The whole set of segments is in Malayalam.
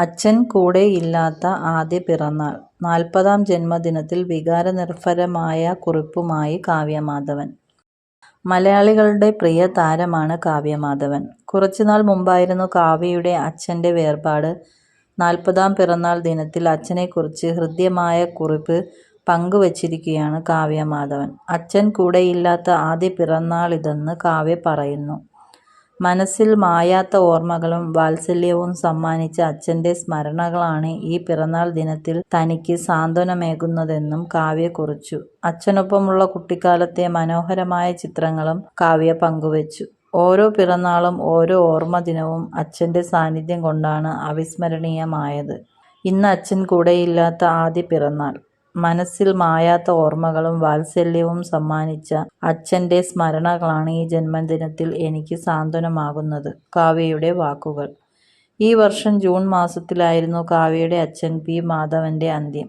അച്ഛൻ കൂടെയില്ലാത്ത ആദ്യ പിറന്നാൾ. നാൽപ്പതാം ജന്മദിനത്തിൽ വികാരനിർഭരമായ കുറിപ്പുമായി കാവ്യമാധവൻ. മലയാളികളുടെ പ്രിയ താരമാണ് കാവ്യമാധവൻ. കുറച്ചുനാൾ മുമ്പായിരുന്നു കാവ്യയുടെ അച്ഛന്റെ വേർപാട്. നാൽപ്പതാം പിറന്നാൾ ദിനത്തിൽ അച്ഛനെക്കുറിച്ച് ഹൃദ്യമായ കുറിപ്പ് പങ്കുവച്ചിരിക്കുകയാണ് കാവ്യമാധവൻ. അച്ഛൻ കൂടെയില്ലാത്ത ആദ്യ പിറന്നാളിതെന്ന് കാവ്യ പറയുന്നു. മനസ്സിൽ മായാത്ത ഓർമ്മകളും വാത്സല്യവും സമ്മാനിച്ച അച്ഛന്റെ സ്മരണകളാണ് ഈ പിറന്നാൾ ദിനത്തിൽ തനിക്ക് സാന്ത്വനമേകുന്നതെന്നും കാവ്യ കുറിച്ചു. അച്ഛനൊപ്പമുള്ള കുട്ടിക്കാലത്തെ മനോഹരമായ ചിത്രങ്ങളും കാവ്യ പങ്കുവച്ചു. ഓരോ പിറന്നാളും ഓരോ ഓർമ്മ ദിനവും അച്ഛന്റെ സാന്നിധ്യം കൊണ്ടാണ് അവിസ്മരണീയമായത്. ഇന്ന് അച്ഛൻ കൂടെയില്ലാത്ത ആദ്യ പിറന്നാൾ. മനസ്സിൽ മായാത്ത ഓർമ്മകളും വാത്സല്യവും സമ്മാനിച്ച അച്ഛന്റെ സ്മരണകളാണ് ഈ ജന്മദിനത്തിൽ എനിക്ക് സാന്ത്വനമാകുന്നത്. കാവ്യയുടെ വാക്കുകൾ. ഈ വർഷം ജൂൺ മാസത്തിലായിരുന്നു കാവ്യയുടെ അച്ഛൻ പി. മാധവന്റെ അന്ത്യം.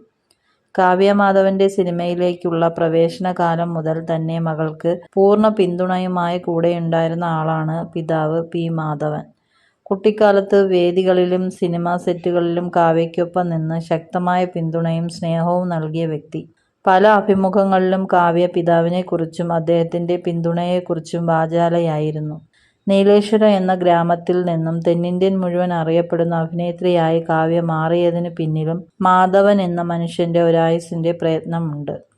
കാവ്യ മാധവന്റെ സിനിമയിലേക്കുള്ള പ്രവേശനകാലം മുതൽ തന്നെ മകൾക്ക് പൂർണ പിന്തുണയുമായി കൂടെയുണ്ടായിരുന്ന ആളാണ് പിതാവ് പി. മാധവൻ. കുട്ടിക്കാലത്ത് വേദികളിലും സിനിമാ സെറ്റുകളിലും കാവ്യയ്ക്കൊപ്പം നിന്ന് ശക്തമായ പിന്തുണയും സ്നേഹവും നൽകിയ വ്യക്തി. പല അഭിമുഖങ്ങളിലും കാവ്യ പിതാവിനെക്കുറിച്ചും അദ്ദേഹത്തിന്റെ പിന്തുണയെക്കുറിച്ചും വാചാലയായിരുന്നു. നീലേശ്വരം എന്ന ഗ്രാമത്തിൽ നിന്നും തെന്നിന്ത്യൻ മുഴുവൻ അറിയപ്പെടുന്ന അഭിനേത്രിയായി കാവ്യ മാറിയതിനു പിന്നിലും മാധവൻ എന്ന മനുഷ്യന്റെ ഒരായുസിന്റെ പ്രയത്നമുണ്ട്.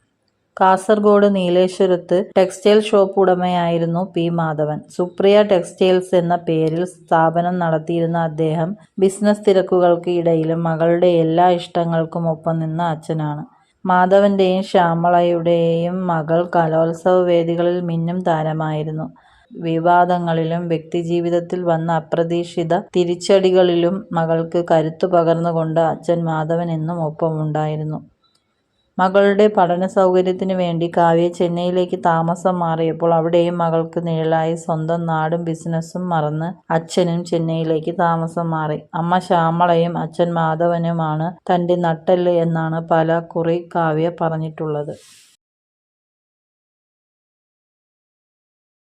കാസർകോട് നീലേശ്വരത്ത് ടെക്സ്റ്റൈൽ ഷോപ്പ് ഉടമയായിരുന്നു പി. മാധവൻ. സുപ്രിയ ടെക്സ്റ്റൈൽസ് എന്ന പേരിൽ സ്ഥാപനം നടത്തിയിരുന്ന അദ്ദേഹം ബിസിനസ് തിരക്കുകൾക്ക് ഇടയിലും മകളുടെ എല്ലാ ഇഷ്ടങ്ങൾക്കും ഒപ്പം നിന്ന അച്ഛനാണ്. മാധവന്റെയും ശ്യാമളയുടെയും മകൾ കലോത്സവ വേദികളിൽ മിന്നും താരമായിരുന്നു. വിവാദങ്ങളിലും വ്യക്തിജീവിതത്തിൽ വന്ന അപ്രതീക്ഷിത തിരിച്ചടികളിലും മകൾക്ക് കരുത്തു പകർന്നുകൊണ്ട് അച്ഛൻ മാധവൻ എന്നും ഒപ്പമുണ്ടായിരുന്നു. മകളുടെ പഠന സൗകര്യത്തിന് വേണ്ടി കാവ്യ ചെന്നൈയിലേക്ക് താമസം മാറിയപ്പോൾ അവിടെയും മകൾക്ക് നിഴലായി സ്വന്തം നാടും ബിസിനസ്സും മറന്ന് അച്ഛനും ചെന്നൈയിലേക്ക് താമസം മാറി. അമ്മ ശ്യാമളയും അച്ഛൻ മാധവനുമാണ് തന്റെ നട്ടൽ എന്നാണ് പല കുറി കാവ്യ പറഞ്ഞിട്ടുള്ളത്.